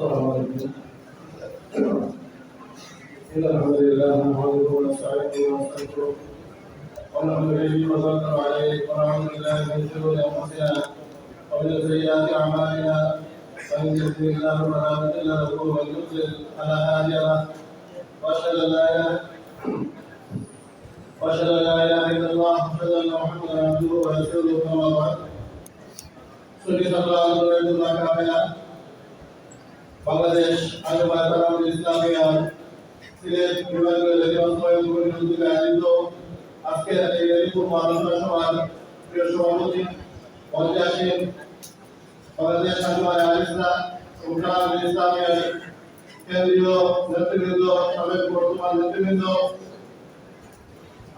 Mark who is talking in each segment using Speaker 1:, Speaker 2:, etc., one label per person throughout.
Speaker 1: السلام إن الحمد لله نحمده ونستعينه ونستغفره. ونعوذ به ونتوكل عليه ونعوذ بالله من شرور أنفسنا ومن سيئات أعمالنا. من يهده الله فلا له ومن يضلل فلا إله وأشهد أن لا إله إلا الله وأشهد أن محمدا عبده ورسوله. أما بعد صلى الله عليه وسلم. বাংলাদেশ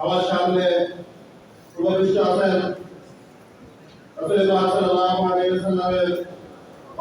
Speaker 1: আমার সামনে উপবিষ্ট আছেন রাসূলুল্লাহ সাল্লাল্লাহু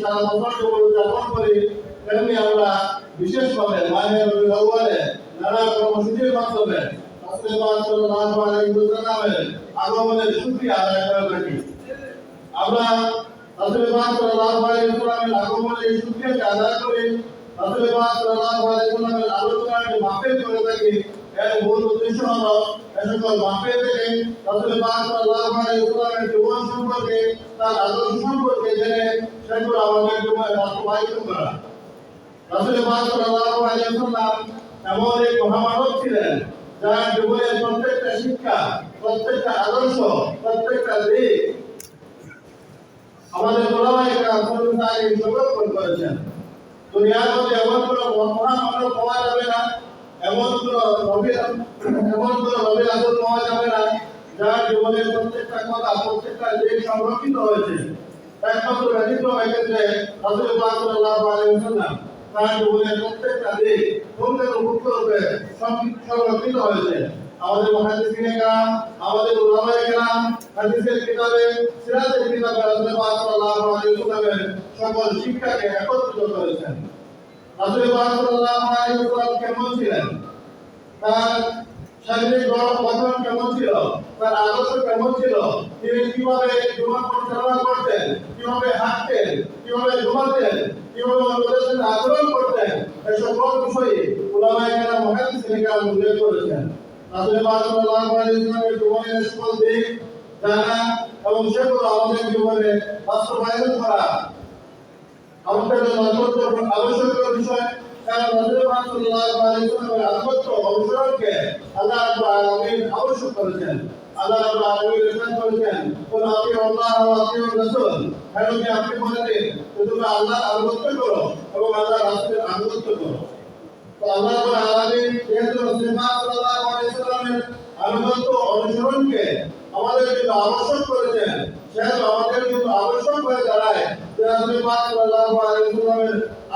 Speaker 1: সারা বছর উদযাপন করি তেমনি আমরা বিশেষভাবে রবিউল আউয়ালে নানা কর্মসূচির মাধ্যমে আগমনের শুকরিয়া আদায় করে থাকি আমরা আগমনের শুকরিয়াকে আদায় করি আলোচনাকে মাহফিল করে থাকি এর মূল উদ্দেশ্য হলো সকল মাহফিল থেকে রাসূলুল্লাহ সাল্লাল্লাহু আলাইহি ওয়াসাল্লামের জীবন সম্পর্কে তার আদর্শ সম্পর্কে জেনে সেগুলো আমাদের বাস্তবায়িত করা রাসূলুল্লাহ সাল্লাল্লাহু আলাইহি ওয়াসাল্লাম এমন এক মহামানব ছিলেন যার জীবনের প্রত্যেকটা শিক্ষা প্রত্যেকটা আদর্শ, প্রত্যেকটা দিক আমাদের ওলামায়ে কেরাম তাকে সংরক্ষণ করেছেন দুনিয়ার মধ্যে এমন কোনো মহামানব পাওয়া যাবে না এমন কোন এমন কোন নবীর আদর পাওয়া যাবে না যার জীবনের প্রত্যেকটা কথা প্রত্যেকটা দিক সংরক্ষিত হয়েছে একমাত্র ব্যতিক্রম এক্ষেত্রে পাক সাল্লাল্লাহু আলাইহি তার জীবনের প্রত্যেকটা দিক সুন্দর রূপে সংরক্ষিত হয়েছে আমাদের মুহাদ্দিসিনে কেরাম আমাদের উলামায়ে কেরাম হাদিসের কিতাবে, সিরাতের কিতাবে রাসূল পাক সাল্লাল্লাহু সকল শিক্ষাকে একত্রিত করেছেন। রাসূল পাক সাল্লাল্লাহু আলাইহি ওয়াসাল্লাম কেমন ছিলেন? তার ছিল? তার আদর্শ কেমন ছিল? তিনি কীভাবে জীবন কীভাবে আচরণ করতেন? সকল বিষয়ে কেরাম মুহাদ্দিসিনে কেরাম উল্লেখ করেছেন। সাল্লাল্লাহু আলাইহি ওয়াসাল্লামের জীবনের সকল জীবনে বাস্তবায়ন করা। আমাদের জন্য আবশ্যকীয় বিষয় কারণ রাসূল পাক সাল্লাল্লাহু আলাইহি ওয়াসাল্লামের আদর্শ অনুসরণকে আল্লাহ রাব্বুল আলামিন আবশ্যক করেছেন। আল্লাহ রাব্বুল আলামিন ইরশাদ করেছেন। আল্লাহ ও আপনি বলে দিন। যে তোমরা আল্লাহর আনুগত্য করো তো আল্লাহ রাব্বুল আলামিন যেহেতু রাসূল পাক সাল্লাল্লাহু আলাইহি ওয়াসাল্লামের আনুগত্য অনুসরণকে আমাদের জন্য আবশ্যক করেছেন আমাদের জন্য আবশ্যক হয়ে দাঁড়ায় যে রাসূল সাল্লাল্লাহু আলাইহি ওয়াসাল্লামের